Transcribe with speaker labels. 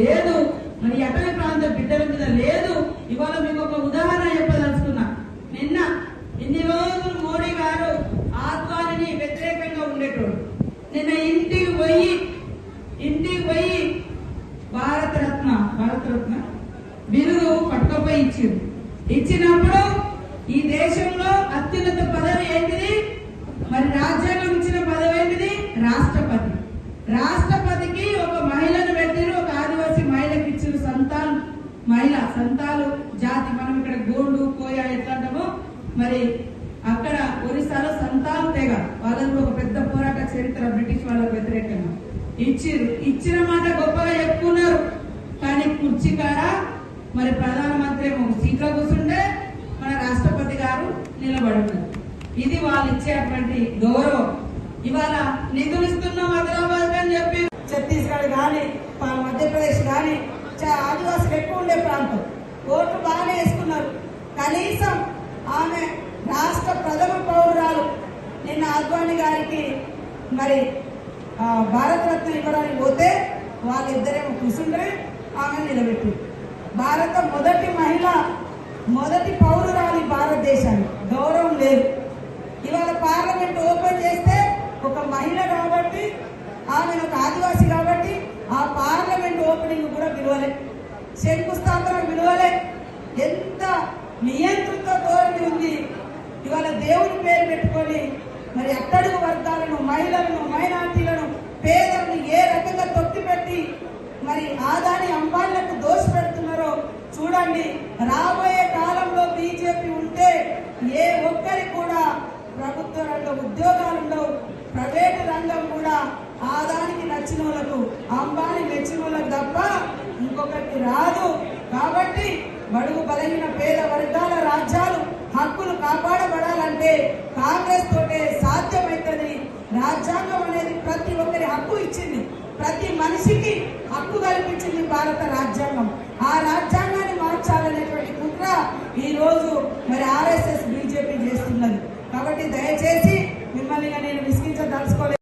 Speaker 1: లేదు. మన అటవీ ప్రాంతం బిడ్డల మీద లేదు. ఇవాళ మీకు ఒక ఉదాహరణ చెప్పదలుచుకున్నా. నిన్న ఇన్ని రోజులు మోడీ గారు ఆత్వాలని వ్యతిరేకంగా ఉండేటోడు. నిన్న ఇంటికి పోయి ఇంటికి పోయి భారతరత్న భారతరత్న బిరుదు పట్టుకపోయి ఇచ్చింది ఇచ్చినప్పుడు సంతాలు జాతి మనం ఇక్కడ గోండు కోయ ఎట్లా అంటామో మరి అక్కడ ఒరిస్సాలో సంతాలు తెగ వాళ్ళకు ఒక పెద్ద పోరాట చరిత్ర బ్రిటిష్ వాళ్ళకు వ్యతిరేకంగా. ఇచ్చిర్రు. ఇచ్చిన మాట గొప్పగా చెప్పుకున్నారు. కానీ కుర్చీ కాడ మరి ప్రధానమంత్రి ఏమో సీట్లో కూర్చుంటే మన రాష్ట్రపతి గారు నిలబడి ఇది వాళ్ళు ఇచ్చేటువంటి గౌరవం. ఇవాళ నిధులు ఇస్తున్నాం హైదరాబాద్ అని చెప్పి ఛత్తీస్గఢ్ కానీ మధ్యప్రదేశ్ కానీ ఆదివాసులు ఎక్కువ ఉండే ప్రాంతం. ఓట్లు బాగానే వేసుకున్నారు. కనీసం ఆమె రాష్ట్ర ప్రథమ పౌరురాలు నిన్న అద్వాని గారికి మరి ఆ, భారతరత్న ఇవ్వడానికి పోతే వాళ్ళిద్దరేమో కూర్చుంటే ఆమె నిలబెట్టి భారత మొదటి మహిళ మొదటి పౌరురాలి భారతదేశానికి గౌరవం లేదు ఇవాళ పార్లమెంట్ ఓపెన్ చేస్తే ఒక మహిళ కాబట్టి ఆమె ఒక ఆదివాసి కాబట్టి ఆ పార్లమెంట్ ఓపెనింగ్ కూడా విలువలే. శంకుస్థాపన విలువలే. ఎంత నియంత్రిత ధోరణి ఉంది. ఇవాళ దేవుని పేరు పెట్టుకొని మరి అట్టడుగు వర్గాలను మహిళలను మైనార్టీలను పేదలను ఏ రకంగా తొట్టిపెట్టి మరి ఆదాని అంబానీలకు దోష పెడుతున్నారో చూడండి. రాబోయే కాలంలో బీజేపీ ఉంటే ఏ ఒక్కరి కూడా ప్రభుత్వ రంగ ఉద్యోగాలు ఉండవు ప్రైవేటు రంగం కూడా ఆదానికి నచ్చిన వాళ్ళకు అంబానీ బడుగు బలహీన పేద వర్గాల రాజ్యాలు హక్కులు కాపాడబడాలంటే కాంగ్రెస్ తోటే సాధ్యమవుతుంది రాజ్యాంగం అనేది ప్రతి ఒక్కరి హక్కు ఇచ్చింది. ప్రతి మనిషికి హక్కు కల్పించింది భారత రాజ్యాంగం. ఆ రాజ్యాంగాన్ని మార్చాలనేటువంటి కుట్ర ఈ రోజు మరి ఆర్ఎస్